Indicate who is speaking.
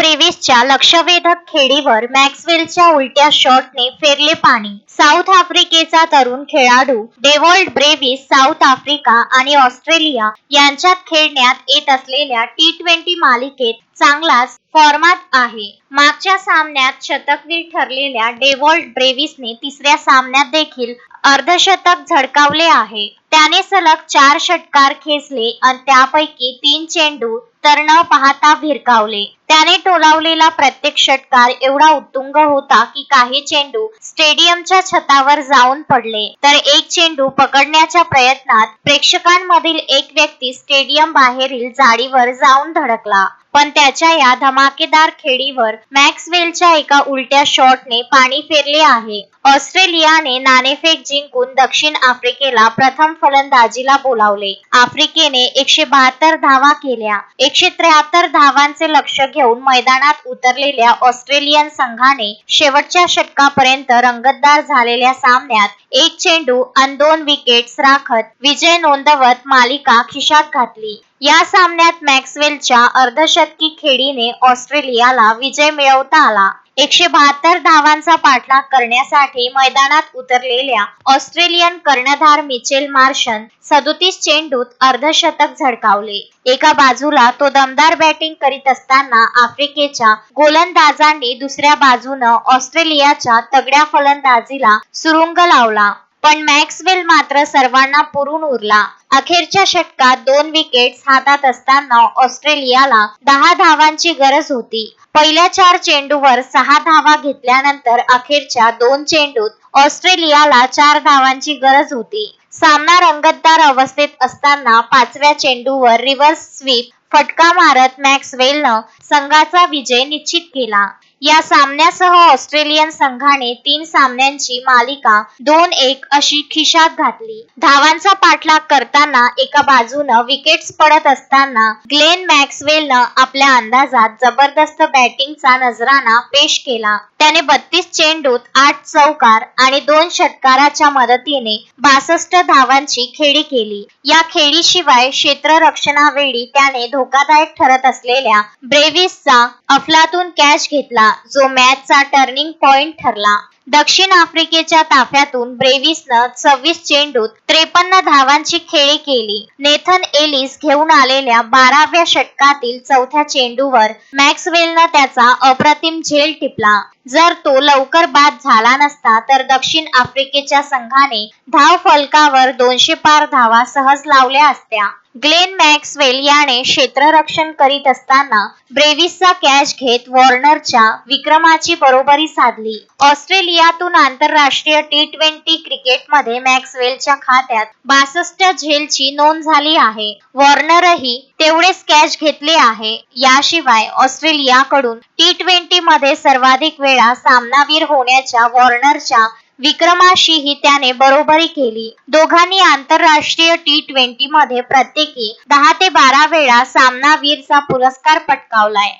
Speaker 1: ब्रेविसच्या लक्षवेधक खेळीवर मॅक्सवेलच्या उलट्या शॉटने फेरले पाणी. साऊथ आफ्रिकेचा तरुण खेळाडू डेव्हॉल्ड ब्रेव्हिस साऊथ आफ्रिका आणि ऑस्ट्रेलिया यांच्यात खेळण्यात येत असलेल्या टी ट्वेंटी मालिकेत चांगलाच फॉर्मात आहे. मागच्या सामन्यात शतकवीर ठरलेल्या डेव्हॉल्ड ब्रेव्हिसने तिसऱ्या सामन्यात देखील अर्धशतक झळकावले आहे. त्याने सलग चार षटकार खेचले आणि त्यापैकी तीन चेंडू तर न पाहता भिरकावले. त्याने टोलावलेला प्रत्येक षटकार एवढा उत्तुंग होता की काही चेंडू स्टेडियमच्या छतावर जाऊन पडले. तर एक चेंडू पकडण्याच्या प्रयत्नात प्रेक्षकांमधील एक व्यक्ती स्टेडियम बाहेरील जाळीवर जाऊन धडकला. पण त्याच्या या धमाकेदार खेळीवर मॅक्सवेलच्या एका उलट्या शॉटने पाणी फेरले आहे. ऑस्ट्रेलियाने नाणेफेक जिंकून दक्षिण आफ्रिकेला प्रथम फलंदाजीला बोलावले. आफ्रिकेने एकशे बहात्तर धावा केल्या. एकशे त्र्याहत्तर धावांचे लक्ष घेऊन मैदानात उतरलेल्या ऑस्ट्रेलियन संघाने शेवटच्या षटकापर्यंत रंगतदार झालेल्या सामन्यात एक चेंडू आणि दोन विकेट्स राखत विजय नोंदवत मालिका खिशात घातली. या सामन्यात मॅक्सवेलच्या अर्धशतकी खेळीने ऑस्ट्रेलियाला विजय मिळवता आला. एकशे बहात्तर धावांचा पाठलाग करण्यासाठी मैदानात उतरलेल्या ऑस्ट्रेलियन कर्णधार मिचेल मार्शन सदोतीस चेंडूत अर्धशतक झळकावले. एका बाजूला तो दमदार बॅटिंग करीत असताना आफ्रिकेच्या गोलंदाजांनी दुसऱ्या बाजूनं ऑस्ट्रेलियाच्या तगड्या फलंदाजीला सुरुंग लावला. पण मॅक्सवेल मात्र सर्वांना पुरून उरला. अखेरच्या षटकात दोन विकेट्स हातात असताना ऑस्ट्रेलियाला दहा धावांची गरज होती. पहिल्या चार चेंडूवर सहा धावा घेतल्यानंतर अखेरच्या दोन चेंडूत ऑस्ट्रेलियाला चार धावांची गरज होती. सामना रंगतदार अवस्थेत असताना पाचव्या चेंडूवर रिव्हर्स स्वीप फटका मारत मॅक्सवेलनं संघाचा विजय निश्चित केला. या सामन्यासह ऑस्ट्रेलियन संघाने तीन सामन्यांची मालिका दोन एक अशी खिशात घातली. धावांचा पाठलाग करताना एका बाजूनं विकेट्स पडत असताना ग्लेन मॅक्सवेलनं आपल्या अंदाजात जबरदस्त बॅटिंगचा नजराणा पेश केला. त्याने बत्तीस चेंडूत आठ चौकार आणि दोन षटकाराच्या मदतीने बासष्ट धावांची खेळी केली. या खेळीशिवाय क्षेत्ररक्षणावेळी त्याने धोकादायक ठरत असलेल्या ब्रेविसचा अफलातून कॅच घेतला जो मॅचचा टर्निंग पॉइंट ठरला. दक्षिण आफ्रिकेच्या ताफ्यातून ब्रेविसनं सव्वीस चेंडूत त्रेपन्न धावांची खेळी केली. नेथन एलिस घेऊन आलेल्या बाराव्या षटकातील चौथ्या चेंडूवर मॅक्सवेलनं त्याचा अप्रतिम झेल टिपला. जर तो लवकर बाद झाला नसता तर दक्षिण आफ्रिकेच्या संघाने धाव फलकावर दोनशे पार धावा सहज लावल्या असत्या. ग्लेन मॅक्सवेल याने क्षेत्ररक्षण करीत असताना ब्रेव्हिसचा कॅच घेत वॉर्नरच्या विक्रमाची बरोबरी साधली. ऑस्ट्रेलियातून आंतरराष्ट्रीय टी ट्वेंटी क्रिकेटमध्ये मॅक्सवेलच्या खात्यात बासष्ट झेलची नोंद झाली आहे. वॉर्नरही तेवढेच कॅच घेतले आहे. याशिवाय ऑस्ट्रेलियाकडून टी ट्वेंटी मध्ये सर्वाधिक वेळा सामनावीर होण्याच्या वॉर्नरच्या विक्रमाशीही त्याने बरोबरी केली. दोघांनी आंतरराष्ट्रीय टी ट्वेंटी मध्ये प्रत्येकी दहा ते बारा वेळा सामनावीरचा पुरस्कार पटकावलाय.